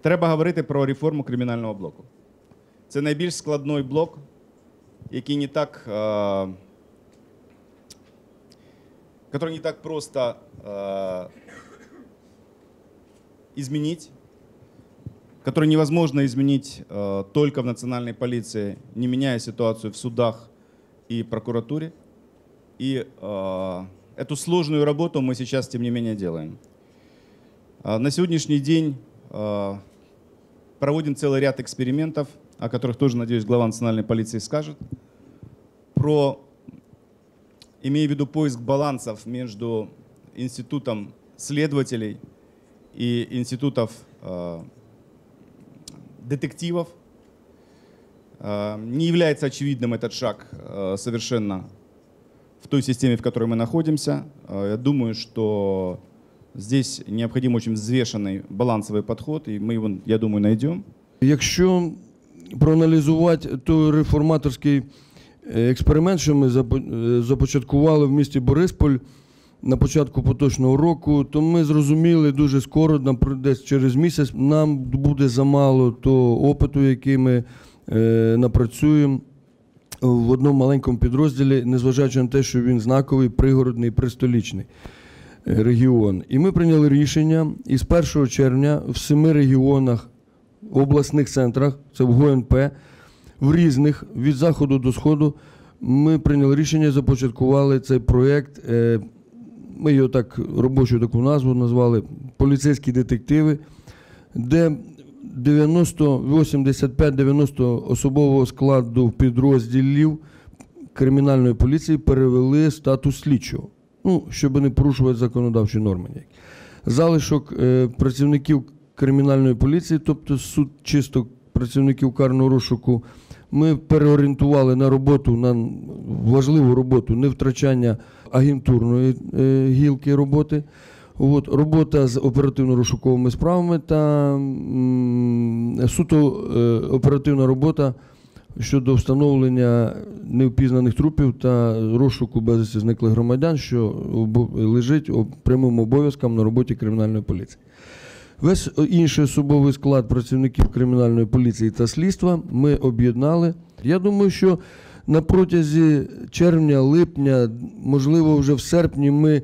Треба говорити про реформу кримінального блоку. Це найбільш складний блок, який не так, е, который не так просто э, изменить, который невозможно изменить э, только в национальной полиции, не меняя ситуацию в судах и прокуратуре. И э, эту сложную работу мы сейчас, тем не менее, делаем. А На сегодняшний день э, проводим целый ряд экспериментов, о которых тоже, надеюсь, глава национальной полиции скажет, про, имея в виду поиск балансов между институтом следователей и институтов э, детективов. Э, Не является очевидным этот шаг э, совершенно в той системе, в которой мы находимся. Э, Я думаю, что здесь необходим очень взвешенный балансовый подход, и мы его, я думаю, найдем. Якщо проаналізувати той реформаторський е, експеримент, що ми запо- е, започаткували в місті Борисполь на початку поточного року, то ми зрозуміли дуже скоро, напр- десь через місяць, нам буде замало того опиту, який ми е, напрацюємо в одному маленькому підрозділі, незважаючи на те, що він знаковий, пригородний, пристолічний е, регіон. І ми прийняли рішення, і з 1 червня в семи регіонах в обласних центрах, це в ГУНП, в різних від заходу до сходу. Ми прийняли рішення, започаткували цей проєкт. е, Ми його так робочу таку назву назвали Поліцейські детективи, де 90, 85-90 особового складу підрозділів кримінальної поліції перевели статус слідчого. Ну, щоб не порушувати законодавчі норми. Залишок е, працівників кримінальної поліції, тобто суд чисто працівників карного розшуку, ми переорієнтували на роботу, на важливу роботу невтрачання агентурної е, гілки роботи. От, робота з оперативно-розшуковими справами та м, суто е, оперативна робота щодо встановлення невпізнаних трупів та розшуку безвісті зниклих громадян, що лежить прямим обов'язком на роботі кримінальної поліції. Весь інший особовий склад працівників кримінальної поліції та слідства ми об'єднали. Я думаю, що на протязі червня, липня, можливо, вже в серпні ми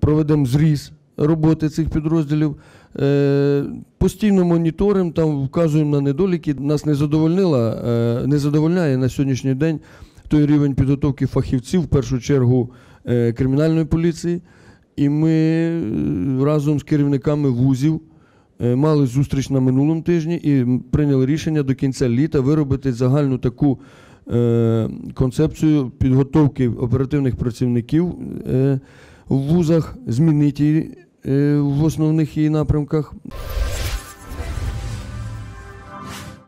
проведемо зріз роботи цих підрозділів. Е, Постійно моніторимо, там вказуємо на недоліки. Нас не задовольнила, е, не задовольняє на сьогоднішній день той рівень підготовки фахівців, в першу чергу е, кримінальної поліції. І ми разом з керівниками вузів мали зустріч на минулому тижні і прийняли рішення до кінця літа виробити загальну таку концепцію підготовки оперативних працівників в вузах, змінити її, в основних її напрямках.